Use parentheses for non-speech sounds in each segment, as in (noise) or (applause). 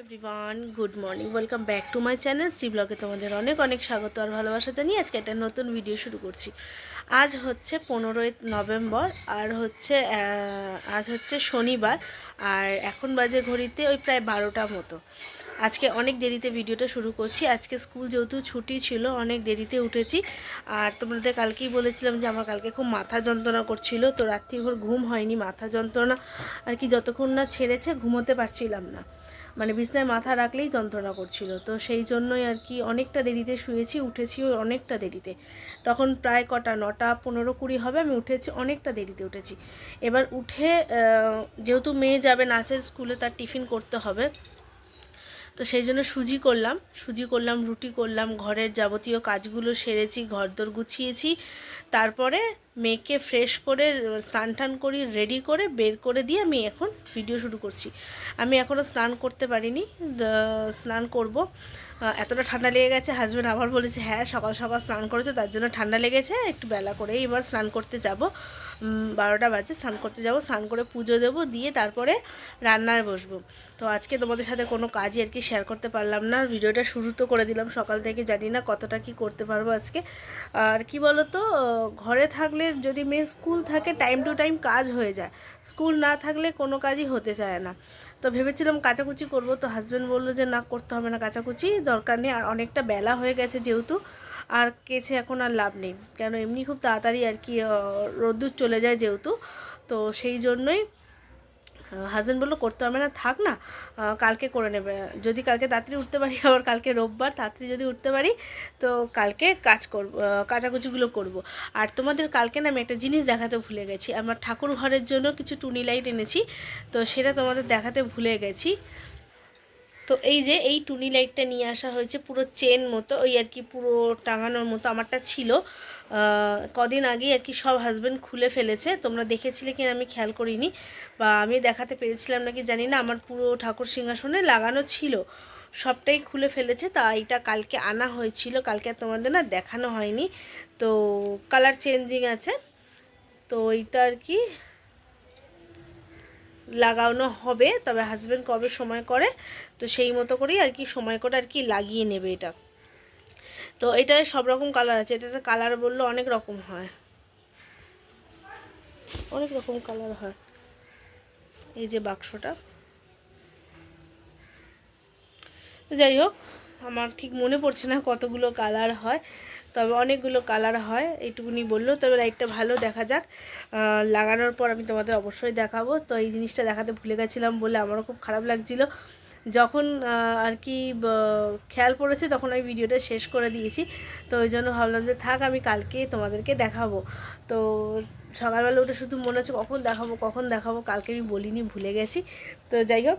Everyone good morning welcome back to my channel Shri ব্লগে তোমাদের অনেক অনেক স্বাগত আর ভালোবাসা জানিয়ে আজকে একটা নতুন ভিডিও শুরু করছি। আজ হচ্ছে পনেরোই নভেম্বর, আর হচ্ছে আজ হচ্ছে শনিবার, আর এখন বাজে ঘড়িতে ওই প্রায় বারোটা মতো। আজকে অনেক দেরিতে ভিডিওটা শুরু করছি। আজকে স্কুল যেহেতু ছুটি ছিল, অনেক দেরিতে উঠেছি। আর তোমাদের কালকেই বলেছিলাম যে আমার কালকে খুব মাথা যন্ত্রণা করছিল, তো রাত্রিভর ঘুম হয়নি, মাথা যন্ত্রণা আর কি যতক্ষণ না ছেড়েছে, ঘুমোতে পারছিলাম না। মানে বিছনায় মাথা রাখলেই যন্ত্রণা করছিল। তো সেই জন্যই আর কি অনেকটা দেরিতে শুয়েছি উঠেছিও অনেকটা দেরিতে। তখন প্রায় কটা, নটা, পনেরো, কুড়ি হবে, আমি উঠেছি, অনেকটা দেরিতে উঠেছি। এবার উঠে যেহেতু মেয়ে যাবে নাচের স্কুলে, তার টিফিন করতে হবে। তো সেই জন্য সুজি করলাম সুজি করলাম, রুটি করলাম, ঘরের যাবতীয় কাজগুলো সেরেছি, ঘরদোর গুছিয়েছি। তারপরে মেয়েকে ফ্রেশ করে, স্নান টান করি রেডি করে বের করে দিয়ে আমি এখন ভিডিও শুরু করছি। আমি এখনও স্নান করতে পারিনি স্নান করব। এতটা ঠান্ডা লেগে গেছে হাজব্যান্ড আবার বলেছে হ্যাঁ সকাল সকাল স্নান করেছে, তার জন্য ঠান্ডা লেগেছে, একটু বেলা করে এবার স্নান করতে যাব। বারোটা বাজে, স্নান করতে যাব, স্নান করে পুজো দেবো, দিয়ে তারপরে রান্নায় বসবো। তো আজকে তোমাদের সাথে কোনো কাজই আর কি শেয়ার করতে পারলাম না। ভিডিওটা শুরু তো করে দিলাম সকাল থেকে, জানি না কতটা কি করতে পারব আজকে। আর কি বলো তো ঘরে থাকলে যদি মেয়ে স্কুল থাকে টাইম টু টাইম কাজ হয়ে যায়। স্কুল না থাকলে কোনো কাজই হতে চায় না। তো ভেবেছিলাম কাচাকুচি করব, তো হাজব্যান্ড বলল যে, না, করতে হবে না কাচাকুচি, দরকার নেই। আর অনেকটা বেলা হয়ে গেছে যেহেতু, আর কেছে এখন আর লাভ নেই। কেন, এমনি খুব তাড়াতাড়ি আর কি রোদ্দুর চলে যায় যেহেতু। তো সেই জন্যই হাজব্যান্ড বলল, করতে হবে না, থাক না কালকে করে নেবে। যদি কালকে তাড়াতাড়ি উঠতে পারি, (laughs) আবার কালকে রোববার তাড়াতাড়ি যদি উঠতে পারি, তো কালকে কাজ করব কাচাকুচিগুলো করব। আর তোমাদের কালকে না আমি একটা জিনিস দেখাতে ভুলে গেছি। আমার ঠাকুর ঘরের জন্য কিছু টুনি লাইট এনেছি, তো সেটা তোমাদের দেখাতে ভুলে গেছি। তো এই যে, এই টুনি লাইটটা নিয়ে আসা হয়েছে পুরো চেন মতো, ওই আর কি পুরো টাঙানোর মতো আমারটা ছিল। কদিন আগেই আর কি সব হাজব্যান্ড খুলে ফেলেছে। তোমরা দেখেছিলে কিনা আমি খেয়াল করিনি। বা আমি দেখাতে পেরেছিলাম নাকি জানি না, আমার পুরো ঠাকুর সিংহাসনে লাগানো ছিল। সবটাই খুলে ফেলেছে, তা এটা কালকে আনা হয়েছিল। কালকে তোমাদের না দেখানো হয়নি। তো কালার চেঞ্জিং আছে। তো এইটা আর কি লাগানো হবে। তবে হাজব্যান্ড কবে সময় করে, তো সেই মতো করেই আর কি সময় করে আর কি লাগিয়ে নেবে এটা। তো এটায় সব রকম কালার আছে। এটাতে কালার বললে অনেক রকম হয়। অনেক রকম কালার হয়। এই যে বাক্সটা। যাই হোক, আমার ঠিক মনে পড়ছে না কতগুলো কালার হয়, তবে অনেকগুলো কালার হয়, এইটুকুনি বলল। তবে লাইটটা ভালো, দেখা যাক। লাগানোর পর আমি তোমাদের অবশ্যই দেখাবো। তো এই জিনিসটা দেখাতে ভুলে গেছিলাম বলে আমারও খুব খারাপ লাগছিল। যখন আর কি খেয়াল পড়েছে তখন আমি ভিডিওটা শেষ করে দিয়েছি। তো ওই জন্য ভাবলাম যে থাক, আমি কালকে তোমাদেরকে দেখাবো। তো সকালবেলা উঠে শুধু মনে হচ্ছে কখন দেখাবো কখন দেখাবো, কালকে আমি বলিনি, ভুলে গেছি। তো যাই হোক,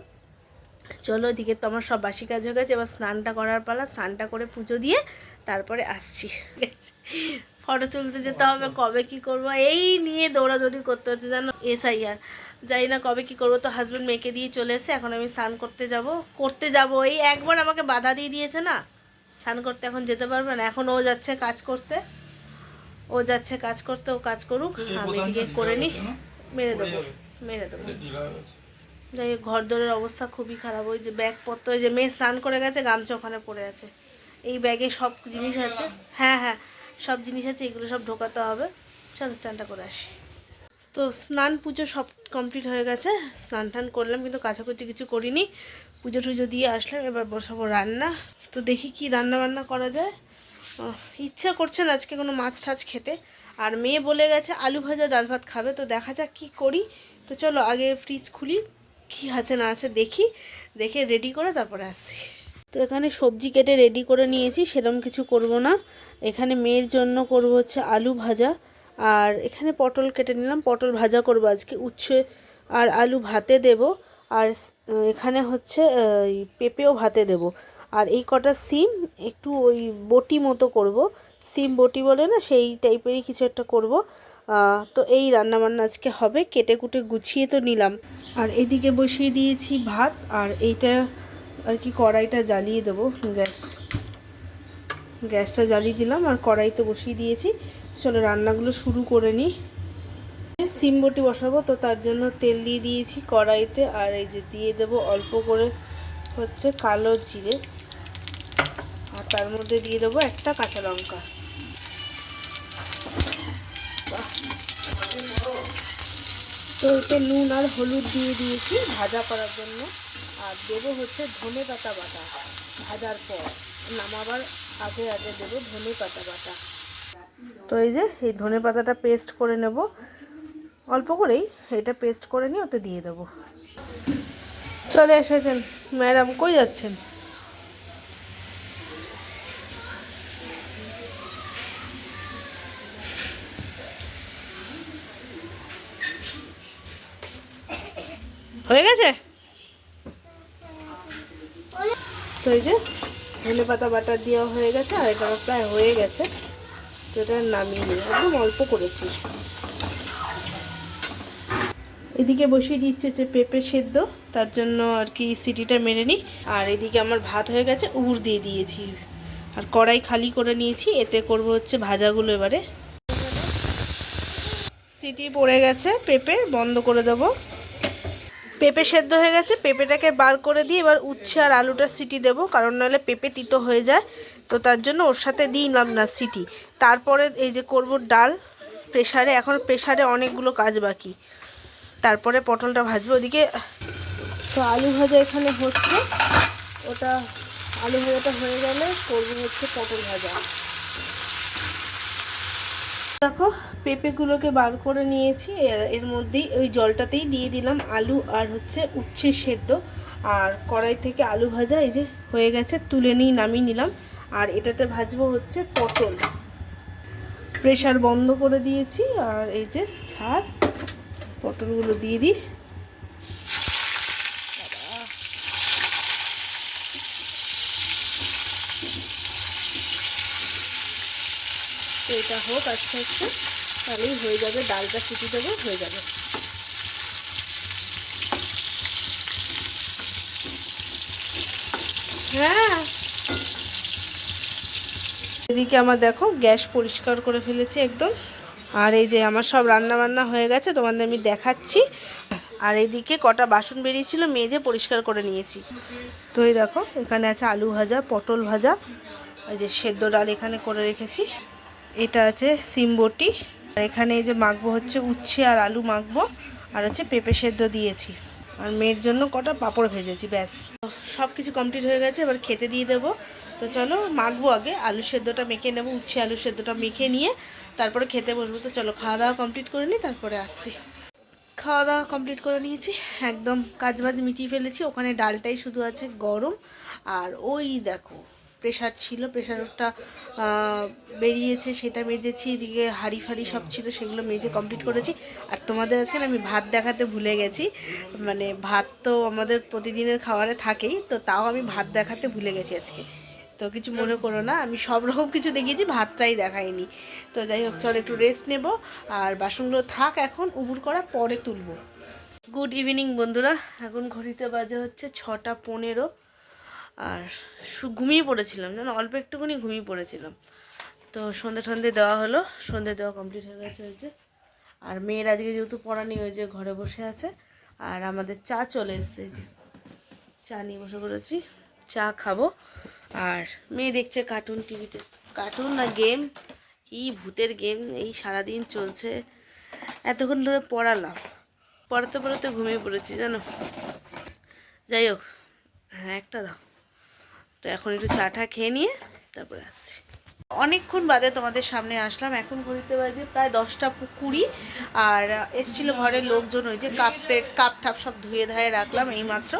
চলো এদিকে তো আমার সব বাসি কাজ হয়ে গেছে, এবার স্নানটা করার পালা, স্নানটা করে পুজো দিয়ে তারপরে আসছি। ফটো তুলতে যেতে হবে, কবে কি করব, এই নিয়ে দৌড়াদৌড়ি করতে হচ্ছে, জানো? এসআইআর। জানি না কবে কি করব তো হাজব্যান্ড মেয়েকে দিয়ে চলে এসে এখন আমি স্নান করতে যাব। করতে যাব এই একবার আমাকে বাধা দিয়ে দিয়েছে না? স্নান করতে এখন যেতে পারবে না এখন ও যাচ্ছে কাজ করতে। ও যাচ্ছে কাজ করতে ও কাজ করুক আমি এদিকে করে নিই। মেরে দেবো মেরে দেবো। যাই হোক ঘর দরের অবস্থা খুবই খারাপ ওই যে ব্যাগপত্র ওই যে মেয়ে স্নান করে গেছে গামছা ওখানে পড়ে আছে। এই ব্যাগে সব জিনিস আছে। হ্যাঁ হ্যাঁ সব জিনিস আছে এগুলো সব ঢোকাতে হবে। চলো স্নানটা করে আসি। তো স্নান পুজো সব কমপ্লিট হয়ে গেছে। স্নান টান করলাম কিন্তু কাছাকুচি কিছু করিনি। পুজো টুজো দিয়ে আসলাম, এবার বসাবো রান্না। তো দেখি কি রান্না বান্না করা যায়। ইচ্ছা করছে না আজকে কোনো মাছ টাছ খেতে। আর মেয়ে বলে গেছে আলু ভাজা, ডাল ভাত খাবে। তো দেখা যাক কী করি। তো চলো আগে ফ্রিজ খুলি, কী আছে না আছে দেখি। দেখে রেডি করে তারপরে আসছি। তো এখানে সবজি কেটে রেডি করে নিয়েছি সেরকম কিছু করব না। এখানে মেয়ের জন্য করব হচ্ছে আলু ভাজা। আর এখানে পটল কেটে নিলাম। পটল ভাজা করব আজকে। উচ্ছে আর আলু ভাতে দেব। আর এখানে হচ্ছে পেঁপেও ভাতে দেব। আর এই কটা সিম একটু ওই বটি মতো করব। সিম বটি বলে না, সেই টাইপেরই কিছু একটা করব। তো এই রান্নাবান্না আজকে হবে। কেটে কুটে গুছিয়ে তো নিলাম। আর এদিকে বসিয়ে দিয়েছি ভাত। আর এইটা আর কি কড়াইটা জ্বালিয়ে দেবো। গ্যাস গ্যাসটা জ্বালিয়ে দিলাম আর কড়াই তো বসিয়ে দিয়েছি। চলো রান্নাগুলো শুরু করে নিই সিম বটি বসাবো, তো তার জন্য তেল দিয়ে দিয়েছি কড়াইতে আর এই যে দিয়ে দেবো অল্প করে হচ্ছে কালো জিরে। আর তার মধ্যে দিয়ে দেবো একটা কাঁচা লঙ্কা। তো এতে নুন আর হলুদ দিয়ে দিয়েছি ভাজা করার জন্য। আর দেবো হচ্ছে ধনে পাতা বাটা। ভাজার পর নামাবার আগে আগে দেবো ধনে পাতা বাটা। তো এই যে, এই ধনে পাতাটা পেস্ট করে নেব। অল্প করেই এটা পেস্ট করে নিয়ে ওতে দিয়ে দেবো। চলে এসেছেন। ম্যাডাম, কই যাচ্ছেন? হয়ে গেছে? তো এই যে ধনে পাতা বাটার দেওয়া হয়ে গেছে, আর এটা প্রায় হয়ে গেছে। তো এটা নামিয়ে নিই একদম অল্প করেছি। এদিকে বসিয়ে দিচ্ছে যে পেঁপে সেদ্ধ, তার জন্য আর কি সিটিটা মেরে নিই। আর এদিকে আমার ভাত হয়ে গেছে, উবুর দিয়ে দিয়েছি। আর কড়াই খালি করে নিয়েছি, এতে করব হচ্ছে ভাজাগুলো এবারে। সিটি পড়ে গেছে, পেঁপে বন্ধ করে দেবো। পেঁপে সেদ্ধ হয়ে গেছে, পেঁপেটাকে বার করে দিয়ে এবার উচ্ছে আর আলুটা সিটি দেবো, কারণ নাহলে পেঁপে তিতো হয়ে যায়। তো তার জন্য ওর সাথে দিলাম না সিটি। তারপরে এই যে করব ডাল প্রেশারে এখন প্রেশারে অনেকগুলো কাজ বাকি। তারপরে পটলটা ভাজবো, ওদিকে তো আলু ভাজা এখানে হচ্ছে। ওটা আলু ভাজাটা হয়ে গেলে করব হচ্ছে পটল ভাজা। দেখো পেঁপেগুলোকে বার করে নিয়েছি। এর মধ্যেই ওই জলটাতেই দিয়ে দিলাম আলু আর হচ্ছে উচ্ছে সেদ্ধ। আর কড়াই থেকে আলু ভাজা এই যে হয়ে গেছে, তুলে নিয়ে নামিয়ে নিলাম। আর এটাতে ভাজবো হচ্ছে পটল। প্রেশার বন্ধ করে দিয়েছি আর এই যে ছাড়, পটলগুলো দিয়ে দিই। এটা হোক আস্তে আস্তে। তাহলেই হয়ে যাবে, ডালটা সিটি দেবো, হয়ে যাবে। হ্যাঁ। এদিকে আমার দেখো, গ্যাস পরিষ্কার করে ফেলেছি একদম। আর এই যে আমার সব রান্না বান্না হয়ে গেছে, তোমাদের আমি দেখাচ্ছি। আর এইদিকে কটা বাসন বেরিয়েছিল, মেজে পরিষ্কার করে নিয়েছি। তো এই দেখো, এখানে আছে আলু ভাজা, পটল ভাজা, এই যে সেদ্ধ ডাল এখানে করে রেখেছি। এটা আছে সিমবটি আর এখানে এই যে মাখবো হচ্ছে উচ্ছে আর আলু মাখবো, আর হচ্ছে পেঁপে সেদ্ধ দিয়েছি। আর মেয়ের জন্য কটা পাঁপড় ভেজেছি, ব্যাস। সব কিছু কমপ্লিট হয়ে গেছে, এবার খেতে দিয়ে দেবো। তো চলো মাখবো আগে, আলু সেদ্ধটা মেখে নেব, উচ্ছে আলু সেদ্ধটা মেখে নিয়ে তারপরে খেতে বসবো। তো চলো খাওয়া দাওয়া কমপ্লিট করে নিই, তারপরে আসছি। খাওয়া দাওয়া কমপ্লিট করে নিয়েছি, একদম কাজ বাজ মিটিয়ে ফেলেছি, ওখানে ডালটাই শুধু আছে গরম। আর ওই দেখো প্রেশার ছিল প্রেশারটা বেরিয়েছে, সেটা মেজেছি, এদিকে হাঁড়ি ফাড়ি সব ছিল, সেগুলো মেজে কমপ্লিট করেছি। আর তোমাদের আজকে আমি ভাত দেখাতে ভুলে গেছি মানে ভাত তো আমাদের প্রতিদিনের খাবারে থাকেই, তো তাও আমি ভাত দেখাতে ভুলে গেছি আজকে। তো কিছু মনে করো না, আমি সব রকম কিছু দেখিয়েছি, ভাতটাই দেখাইনি। তো যাই হোক, চল একটু রেস্ট নেব, আর বাসনগুলো থাক এখন, উবুর করা পরে তুলবো। গুড ইভিনিং বন্ধুরা, এখন ঘড়িতে বাজে হচ্ছে ছটা পনেরো। আর ঘুমিয়ে পড়েছিলাম যেন অল্প একটুখানি ঘুমিয়ে পড়েছিলাম। তো সন্ধে সন্ধে দেওয়া হলো, সন্ধে দেওয়া কমপ্লিট হয়ে গেছে হয়েছে আর মেয়ের আজকে যেহেতু পড়া ওই যে ঘরে বসে আছে। আর আমাদের চা চলে এসছে যে। চা নিয়ে বসে পড়েছি, চা খাব। আর মেয়ে দেখছে কার্টুন টিভিতে কার্টুন না গেম কি ভূতের গেম এই সারাদিন চলছে। এতক্ষণ ধরে পড়ালাম। পড়াতে পড়াতে ঘুমিয়ে পড়েছি, জানো? যাই হোক হ্যাঁ একটা দাও। তো এখন একটু চাটা খেয়ে নিয়ে তারপরে আসছি। অনেকক্ষণ বাদে তোমাদের সামনে আসলাম। এখন ঘড়িতে বাজে প্রায় দশটা কুড়ি। আর এসছিল ঘরের লোকজন, ওই যে কাপের, কাপ ঠাপ সব ধুয়ে ধায়ে রাখলাম এইমাত্র।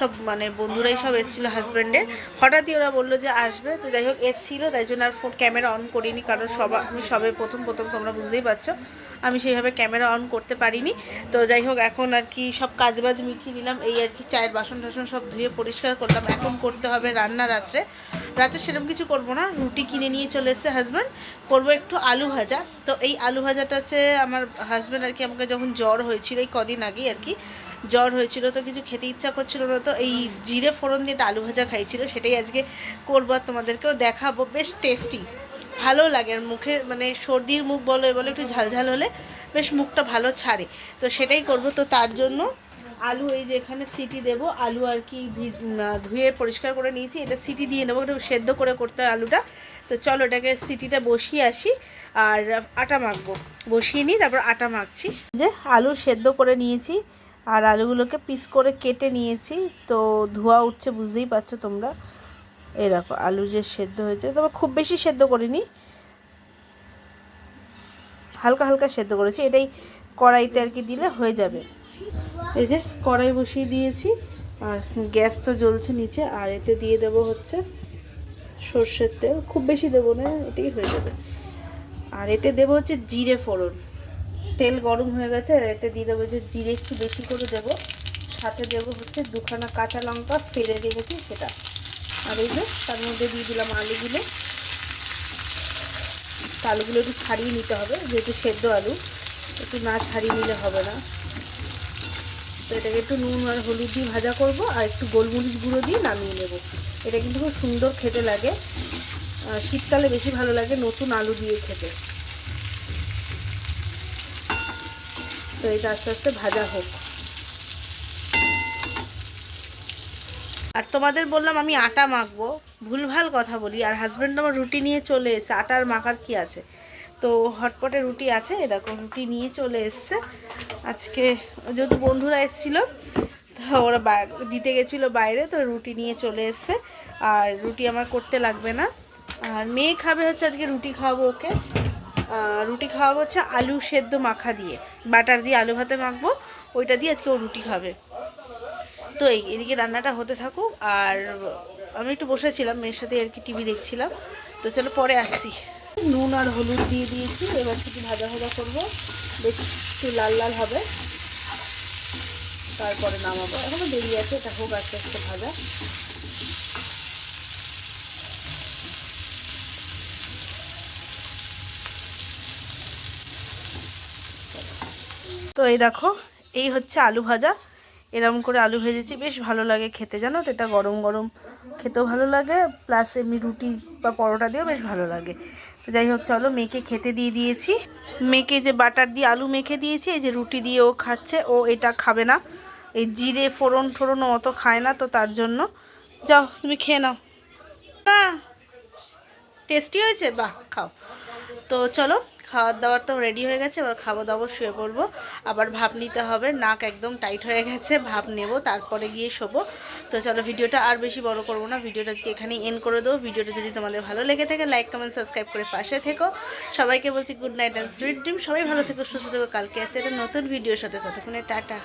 সব মানে বন্ধুরাই সব এসেছিল হাজব্যান্ডের হঠাৎই ওরা বলল যে আসবে। তো যাই হোক, এসেছিল, তাই জন্য আর ফোন ক্যামেরা অন করিনি, কারণ সবা আমি সবে প্রথম প্রথম তোমরা বুঝতেই পারছ। আমি সেইভাবে ক্যামেরা অন করতে পারিনি। তো যাই হোক, এখন আর কি সব কাজবাজ মিটিয়ে নিলাম। এই আর কি চায়ের বাসন টাসন সব ধুয়ে পরিষ্কার করলাম। এখন করতে হবে রান্না রাত্রে। রাতে সেরকম কিছু করব না। রুটি কিনে নিয়ে চলে এসেছে হাজব্যান্ড করব একটু আলু ভাজা। তো এই আলু ভাজাটা হচ্ছে আমার হাজব্যান্ড আর কি আমাকে যখন জ্বর হয়েছিল এই কদিন আগেই আর কি জ্বর হয়েছিল তো কিছু খেতে ইচ্ছা করছিল না তো এই জিরে ফোড়ন দিয়ে আলু ভাজা খাইছিল, সেটাই আজকে করব আর তোমাদেরকেও দেখাবো। বেশ টেস্টি ভালো লাগে আর মুখে মানে সর্দির মুখ বলো এ বলো একটু ঝালঝাল হলে বেশ মুখটা ভালো ছাড়ে। তো সেটাই করব তো তার জন্য আলু এই যে এখানে সিটি দেব, আলু আর কি ধুয়ে পরিষ্কার করে নিয়েছি, এটা সিটি দিয়ে নেব, একটু সেদ্ধ করে করতে হয় আলুটা। তো চলো এটাকে সিটিটা বসিয়ে আসি আর আটা মাখবো। বসিয়ে নিই, তারপর আটা মাখছি। যে আলু সেদ্ধ করে নিয়েছি আর আলুগুলোকে পিস করে কেটে নিয়েছি। তো ধোয়া উঠছে, বুঝতেই পারছ তোমরা। দেখো, আলু যে সেদ্ধ হয়েছে। তবে খুব বেশি সেদ্ধ করিনি। হালকা হালকা সেদ্ধ করেছি। এটাই কড়াইতে আর কি দিলে হয়ে যাবে। এই যে কড়াই বসিয়ে দিয়েছি। আর গ্যাস তো জ্বলছে নিচে। আর এতে দিয়ে দেবো হচ্ছে সর্ষের তেল। খুব বেশি দেবো না, এটাই হয়ে যাবে। আর এতে দেবো হচ্ছে জিরে ফোড়ন। তেল গরম হয়ে গেছে, আর এতে দিয়ে দেবো যে জিরে একটু বেশি করে দেবো। সাথে দেবো হচ্ছে দুখানা কাঁচা লঙ্কা, ফেলে রেখেছি সেটা। আর এই যে তার মধ্যে দিয়ে দিলাম আলুগুলো। আলুগুলো একটু ছাড়িয়ে নিতে হবে, যেহেতু সেদ্ধ আলু, একটু না ছাড়িয়ে নিলে হবে না। তো এটাকে একটু নুন আর হলুদ দিয়ে ভাজা করব, আর একটু গোলমরিচ গুঁড়ো দিয়ে নামিয়ে নেব। এটা কিন্তু খুব সুন্দর খেতে লাগে। শীতকালে বেশি ভালো লাগে নতুন আলু দিয়ে খেতে। তো এটা আস্তে আস্তে ভাজা হোক। আর তোমাদের বললাম আমি আটা মাখবো। ভুলভাল কথা বলি, আর হাজব্যান্ড আমার রুটি নিয়ে চলে এসে আটার মাখার কি আছে? তো হটপটে রুটি আছে এ দেখো রুটি নিয়ে চলে এসছে। আজকে যেহেতু বন্ধুরা এসেছিল ওরা দিতে গেছিল বাইরে, তো রুটি নিয়ে চলে এসছে। আর রুটি আমার করতে লাগবে না। আর মেয়ে খাবে হচ্ছে আজকে রুটি খাওয়াবো ওকে। রুটি খাওয়াবো হচ্ছে আলু সেদ্ধ মাখা দিয়ে। বাটার দিয়ে আলু ভাতে মাখবো, ওইটা দিয়ে আজকে ও রুটি খাবে। তো এই, এদিকে রান্নাটা হতে থাকুক, আর আমি একটু বসেছিলাম, মেয়ের সাথে আর কি টিভি দেখছিলাম। তো চলো পরে আসছি। নুন আর হলুদ দিয়ে দিয়েছি, এবার কিছু ভাজা ভাজা করব। বেশ একটু লাল লাল হবে। তারপরে নামাবো। এখনও দেরি আছে, এটা হোক আস্তে আস্তে ভাজা। তো এই দেখো, এই হচ্ছে আলু ভাজা। এরকম করে আলু ভেজেছি, বেশ ভালো লাগে খেতে, জানো তো? এটা গরম গরম খেতেও ভালো লাগে প্লাস এমনি রুটি বা পরোটা দিয়েও বেশ ভালো লাগে। তো যাই হোক, চলো মেয়েকে খেতে দিয়ে দিয়েছি। মেয়েকে যে বাটার দিয়ে আলু মেখে দিয়েছি, এই যে রুটি দিয়ে ও খাচ্ছে, ও এটা খাবে না। এই জিরে, ফোড়ন ও অত খায় না, তো তার জন্য। যাও, তুমি খেয়ে নাও। হ্যাঁ টেস্টি হয়েছে? বাহ, খাও। তো চলো খাওয়ার দাওয়ার তো রেডি হয়ে গেছে, এবার খাব দাবো শুয়ে পড়ব। আবার ভাপ নিতে হবে, নাক একদম টাইট হয়ে গেছে, ভাপ নেব, তারপরে গিয়ে শোবো। তো চলো ভিডিওটা আর বেশি বড় করব না, ভিডিওটা আজকে এখানেই এন্ড করে দেবো। ভিডিওটা যদি তোমাদের ভালো লেগে থাকে লাইক কমেন্ট সাবস্ক্রাইব করে পাশে থেকো। সবাইকে বলছি good night and sweet dream সবাই ভালো থেকো, সুস্থ থেকো। কালকে আসছে একটা নতুন ভিডিওর সাথে, ততক্ষণে টাটা।